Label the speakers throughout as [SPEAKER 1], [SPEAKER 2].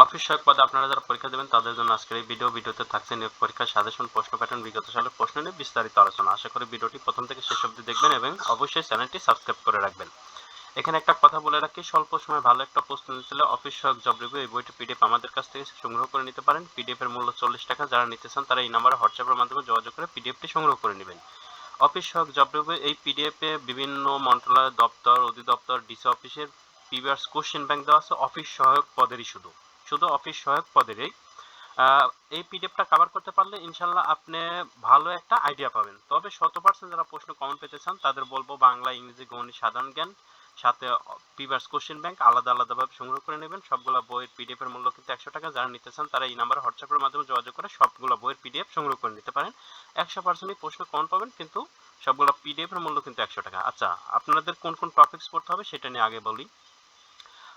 [SPEAKER 1] Office সহায়ক পদে আপনারা যারা পরীক্ষা দেবেন, তাদের জন্য আজকের এই ভিডিও ভিডিওতে থাকছে নিয়োগ পরীক্ষার সাজেশন প্রশ্ন প্যাটার্ন বিগত সালের প্রশ্ন নিয়ে বিস্তারিত আলোচনা। আশা করি ভিডিওটি প্রথম থেকে শেষ অবধি দেখবেন এবং অবশ্যই চ্যানেলটি সাবস্ক্রাইব করে রাখবেন। এখানে একটা কথা বলে রাখি, স্বল্প সময় ভালো একটা প্রশ্ন নিতে অফিস সহায়ক জব রিভিউ এই বইটি পিডিএফ আমাদের কাছ থেকে সংগ্রহ করে নিতে পারেন। পিডিএফ এর মূল্য চল্লিশ টাকা, যারা নিতে চান তারা এই নাম্বারে হোয়াটসঅ্যাপের মাধ্যমে যোগাযোগ করে পিডিএফটি সংগ্রহ করে নেবেন। অফিস সহায়ক জব রিভিউ এই পিডিএফ এ বিভিন্ন মন্ত্রণালয় দপ্তর, অধিদপ্তর, ডিসি অফিসের প্রিভিয়াস কোশ্চেন ব্যাংক দেওয়া আছে, অফিস সহায়ক পদেরই শুধু। শুধু অফিস সহায়ক পদেরই এই পিডিএফটা কভার করতে পারলে ইনশাল্লাহ আপনি ভালো একটা আইডিয়া পাবেন। তবে শত পার্সেন্ট যারা প্রশ্ন কমন পেতে চান, তাদের বলব বাংলা, ইংরেজি, গণিত, সাধারণ জ্ঞান, সাথে প্রিভিয়াস কোশ্চেন ব্যাংক আলাদা আলাদাভাবে সংগ্রহ করে নেবেন। সবগুলো বইয়ের পিডিএফ এর মূল্য কিন্তু একশো টাকা। যারা নিতে চান, তারা এই নাম্বারে হোয়াটসঅ্যাপের মাধ্যমে যোগাযোগ করে সবগুলো বইয়ের পিডিএফ সংগ্রহ করে নিতে পারেন। একশো পার্সেন্টই প্রশ্ন কমন পাবেন, কিন্তু সবগুলো পিডিএফ এর মূল্য কিন্তু একশো টাকা। আচ্ছা আপনাদের কোন কোন টপিকস পড়তে হবে সেটা নিয়ে আগে বলি।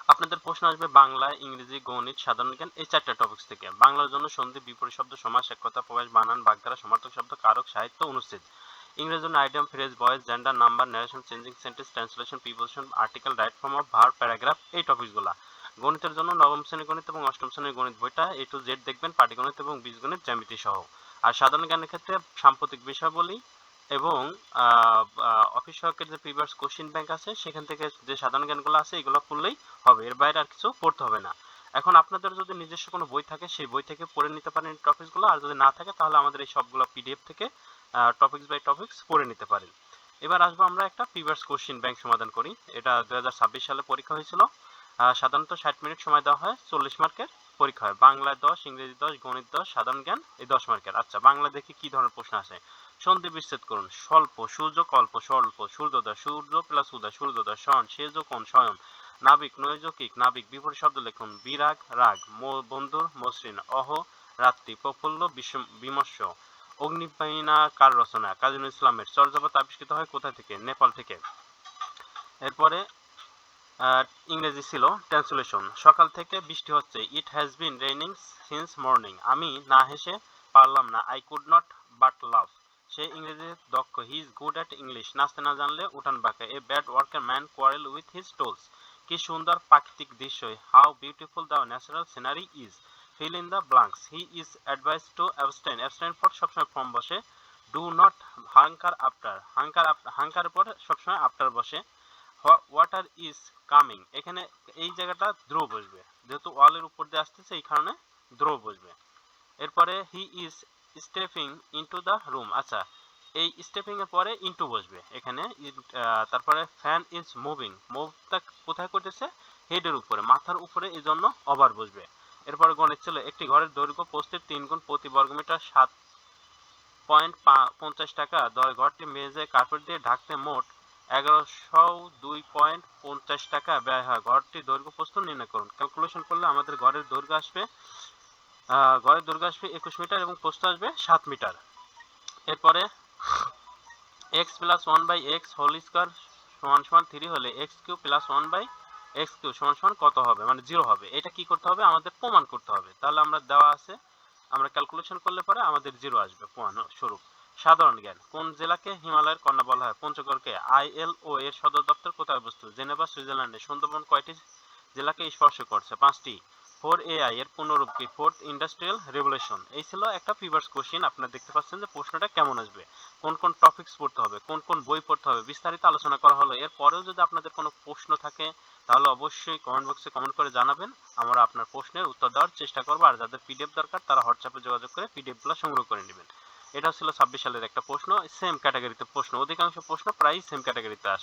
[SPEAKER 1] আপনাদের প্রশ্ন আসবে বাংলা, ইংরেজি, গণিত, সাধারণ জ্ঞান, এই চারটা টপিকস থেকে। বাংলার জন্য সন্ধি, বিপরীত শব্দ সমাস একতা প্রকাশ, বানান, বাগধারা, সমার্থক শব্দ, কারক, সাহিত্য অনুচ্ছেদ। ইংরেজির জন্য item phrase voice gender number narration changing sentence translation preposition article right form of verb paragraph এই টপিকসগুলো গণিতের জন্য নবম শ্রেণির গণিত এবং অষ্টম শ্রেণির গণিত বইটা এ টু জেড দেখবেন, পাটিগণিত এবং বীজগণিত জ্যামিতি সহ আর সাধারণ জ্ঞানের ক্ষেত্রে সাম্প্রতিক বিষয়াবলী এবং অফিস সহকের যে প্রিভিয়াস কোশ্চিন ব্যাংক আছে, সেখান থেকে যে সাধারণ জ্ঞানগুলো আছে, এগুলো পড়লেই হবে। এর বাইরে আর কিছু পড়তে হবে না। এখন আপনাদের যদি নিজস্ব কোনো বই থাকে, সেই বই থেকে পড়ে নিতে পারেন টপিকসগুলো আর যদি না থাকে, তাহলে আমাদের এই সবগুলো পিডিএফ থেকে টপিকস বাই টপিকস পড়ে নিতে পারেন। এবার আসব আমরা একটা প্রিভিয়াস কোশ্চিন ব্যাংক সমাধান করি। এটা দু হাজার ছাব্বিশ সালে পরীক্ষা হয়েছিল। সাধারণত ষাট মিনিট সময় দেওয়া হয়, চল্লিশ মার্কের পরীক্ষা হয়। বাংলায় দশ, ইংরেজি দশ, গণিত দশ, সাধারণ জ্ঞান, এই দশ মার্কের আচ্ছা বাংলা দেখি কি ধরনের প্রশ্ন আসে? সন্ধি বিচ্ছেদ করুন। স্বল্প, সূর্য, কল্প, স্বল্প, সূর্যোদয়, সূর্য প্লাস উদয়, সূর্যোদয় শয়ন সেজ কোন শয়ন নাবিক নৈজকিক নাবিক, বিপরীত শব্দ লিখুন। বিরাগ, রাগ বন্ধুর, মসৃণ, অহ, রাত্রি, প্রফুল্ল বিমর্ষ, অগ্নিবাহিনা, কার রচনা? কাজী ইসলামের চর্যাপদ আবিষ্কৃত হয় কোথা থেকে? নেপাল থেকে। এরপরে ইংরেজি ছিল ট্রান্সলেশন। সকাল থেকে বৃষ্টি হচ্ছে। It has been raining since morning আমি না হেসে পারলাম না। I could not but laugh সে ইংরেজি দক্ষ। He is good at English নাচতে না জানলে উঠান বাঁকা। A bad worker man quarrel with his tools কি সুন্দর প্রাকৃতিক দৃশ্য। How beautiful the natural scenery is fill in the blanks he is advise to abstain abstain for সবসময় ফর্ম বসে। Do not hanker after hanker hanker পর সবসময় after বসে। Water is coming এখানে এই জায়গাটা দ্রো বসবে। যেহেতু ওয়ালের উপর দিয়ে আসতেছে, এই কারণে দ্রো বসবে। এরপরে he is stepping into the room আচ্ছা এই স্টেপিং এর পরে ইনটু বসবে। এখানে তারপরে ফ্যান ইজ মুভিং মুভটা কোথায় করতেছে? হেডের উপরে, মাথার উপরে, এই জন্য ওভার বসবে। এরপরে গণিত ছিল একটি ঘরের দৈর্ঘ্য প্রস্থের তিন গুণ প্রতি বর্গমিটার সাত পয়েন্ট পঞ্চাশ টাকা। ঘরটি মেঝে কার্পেট দিয়ে ঢাকতে মোট এগারোশো দুই পয়েন্ট পঞ্চাশ টাকা ব্যয় হয়। দৈর্ঘ্য প্রস্থ নির্ণয় করুন। ক্যালকুলেশন করলে আমাদের ঘরের দৈর্ঘ্য আসবে ঘরের দৈর্ঘ্য আসবে একুশ মিটার এবং আসবে সাত মিটার। এরপরে x plus one by x whole square সমান সমান থ্রি হলে x cube plus one by x cube সমান সমান কত হবে? মানে জিরো হবে। এটা কি করতে হবে? আমাদের প্রমাণ করতে হবে। তাহলে আমরা দেওয়া আছে, আমরা ক্যালকুলেশন করলে পরে আমাদের জিরো আসবে প্রমাণ স্বরূপ। সাধারণ জ্ঞান। কোন জেলাকে হিমালয়ের কন্যা বলা হয়? পঞ্চগড়কে। আইএলও এর সদর দপ্তর কোথায় অবস্থিত? জেনেভা, সুইজারল্যান্ডে। সুন্দরবন কয়টি জেলাকে স্পর্শ করছে? পাঁচটি। ফোর এআই এর পুনরূপ কি ফোর্থ ইন্ডাস্ট্রিয়াল রেভলিউশন। এই ছিল একটা প্রিভিয়াস কোশ্চিন আপনারা দেখতে পাচ্ছেন যে প্রশ্নটা কেমন আসবে? কোন কোন টপিকস পড়তে হবে? কোন কোন বই পড়তে হবে? বিস্তারিত আলোচনা করা হলো। এরপরেও যদি আপনাদের কোনো প্রশ্ন থাকে, তাহলে অবশ্যই কমেন্ট বক্সে কমেন্ট করে জানাবেন। আমরা আপনার প্রশ্নের উত্তর দেওয়ার চেষ্টা করব। আর যাদের পিডিএফ দরকার, তারা হোয়াটসঅ্যাপে যোগাযোগ করে পিডিএফগুলো সংগ্রহ করে নেবেন। এটা ছিল ছাব্বিশ সালের একটা প্রশ্ন সেম ক্যাটাগরিতে প্রশ্ন। অধিকাংশ প্রশ্ন প্রায় সেম ক্যাটাগরিতে আসে।